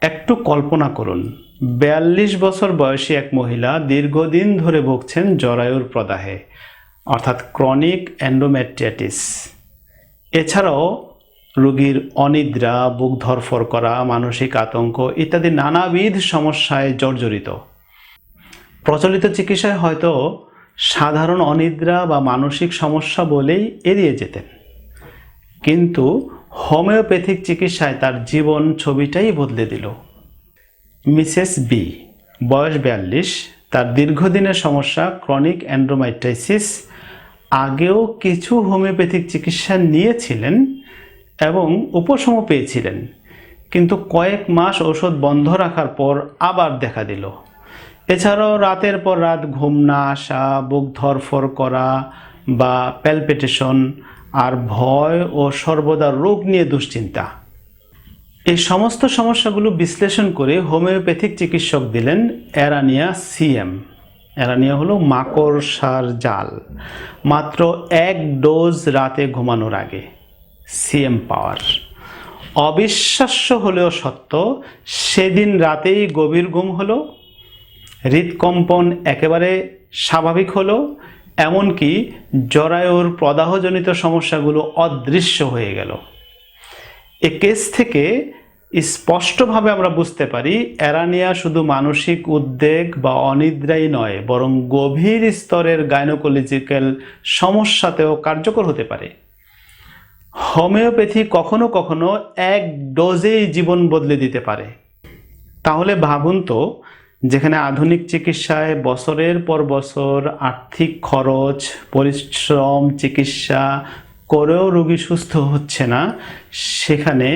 একটু কল্পনা করুন, বিয়াল্লিশ বছর বয়সী এক মহিলা দীর্ঘদিন ধরে ভুগছেন জরায়ুর প্রদাহে, অর্থাৎ ক্রনিক অ্যান্ডোমেট্রিয়াটিস। এছাড়াও রোগীর অনিদ্রা, বুক ধরফর করা, মানসিক আতঙ্ক ইত্যাদি নানাবিধ সমস্যায় জর্জরিত। প্রচলিত চিকিৎসায় হয়তো সাধারণ অনিদ্রা বা মানসিক সমস্যা বলেই এড়িয়ে যেতেন। কিন্তু হোমিওপ্যাথিক চিকিৎসায় তার জীবন ছবিটাই বদলে দিল। মিসেস বি, বয়স বিয়াল্লিশ, তার দীর্ঘদিনের সমস্যা, ক্রনিক অ্যান্ড্রোমাইটাইসিস, আগেও কিছু হোমিওপ্যাথিক চিকিৎসা নিয়েছিলেন এবং উপশমও পেয়েছিলেন, কিন্তু কয়েক মাস ওষুধ বন্ধ রাখার পর আবার দেখা দিল। এছাড়াও রাতের পর রাত ঘুম না আসা, বুক ধরফর করা বা প্যালপিটেশন আর ভয় ও সর্বদা রোগ নিয়ে দুশ্চিন্তা। এই সমস্ত সমস্যাগুলো বিশ্লেষণ করে হোমিওপ্যাথিক চিকিৎসক দিলেন অ্যারানিয়া সিএম। অ্যারানিয়া হলো মাকড়সার জাল। মাত্র এক ডোজ রাতে ঘুমানোর আগে। CM power. অবিশ্বাস্য হলেও সত্য, সেদিন রাতেই গভীর ঘুম হলো, হৃদকম্পন একেবারে স্বাভাবিক হলো এমনকি জরায়ুর প্রদাহজনিত সমস্যাগুলো অদৃশ্য হয়ে গেল। এ কেস থেকে স্পষ্টভাবে আমরা বুঝতে পারি, অ্যারানিয়া শুধু মানসিক উদ্বেগ বা অনিদ্রাই নয়, বরং গভীর স্তরের গাইনোকোলজিক্যাল সমস্যাতেও কার্যকর হতে পারে। হোমিওপ্যাথি কখনো কখনো এক ডোজেই জীবন বদলে দিতে পারে। তাহলে ভাবুন তো যেখানে আধুনিক চিকিৎসায় বছরের পর বছর আর্থিক খরচ, পরিশ্রম, চিকিৎসা করেও রোগী সুস্থ হচ্ছে না, সেখানে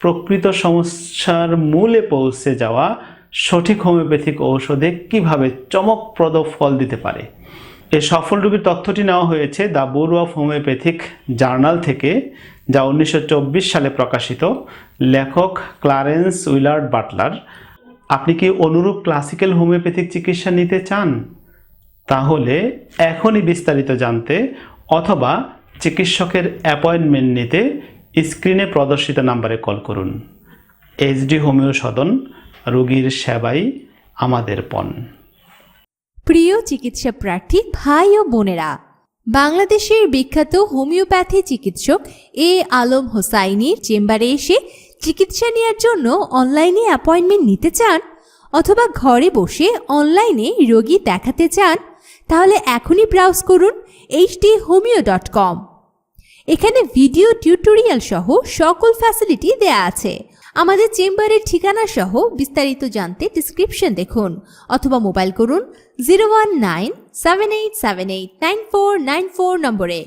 প্রকৃত সমস্যার মূলে পৌঁছে যাওয়া সঠিক হোমিওপ্যাথিক ঔষধে কীভাবে চমকপ্রদ ফল দিতে পারে? এই সফল রোগীর তথ্যটি নেওয়া হয়েছে the bureau of homeopathic journal থেকে, যা উনিশশো চব্বিশ সালে প্রকাশিত, লেখক ক্লারেন্স উইলার্ড বাটলার। আপনি কি অনুরূপ ক্লাসিক্যাল হোমিওপ্যাথিক চিকিৎসা নিতে চান? তাহলে এখনই বিস্তারিত জানতে অথবা চিকিৎসকের অ্যাপয়েন্টমেন্ট নিতে স্ক্রিনে প্রদর্শিত নাম্বারে কল করুন। এইচডি হোমিও সদন, রোগীর সেবাই আমাদের পণ। প্রিয় চিকিৎসা প্রার্থী, ভাই ও বোনেরা, বাংলাদেশের বিখ্যাত হোমিওপ্যাথি চিকিৎসক এ আলম হোসাইনির চেম্বারে এসে চিকিৎসা নেওয়ার জন্য অনলাইনে অ্যাপয়েন্টমেন্ট নিতে চান অথবা ঘরে বসে অনলাইনে রোগী দেখাতে চান, তাহলে এখনই ব্রাউজ করুন এইচডি হোমিও ডট কম এখানে ভিডিও টিউটোরিয়াল সহ সকল ফ্যাসিলিটি দেয়া আছে। আমাদের চেম্বারের ঠিকানা সহ বিস্তারিত জানতে ডিসক্রিপশন দেখুন অথবা মোবাইল করুন zero one nine seven eight seven eight nine four nine four নম্বরে।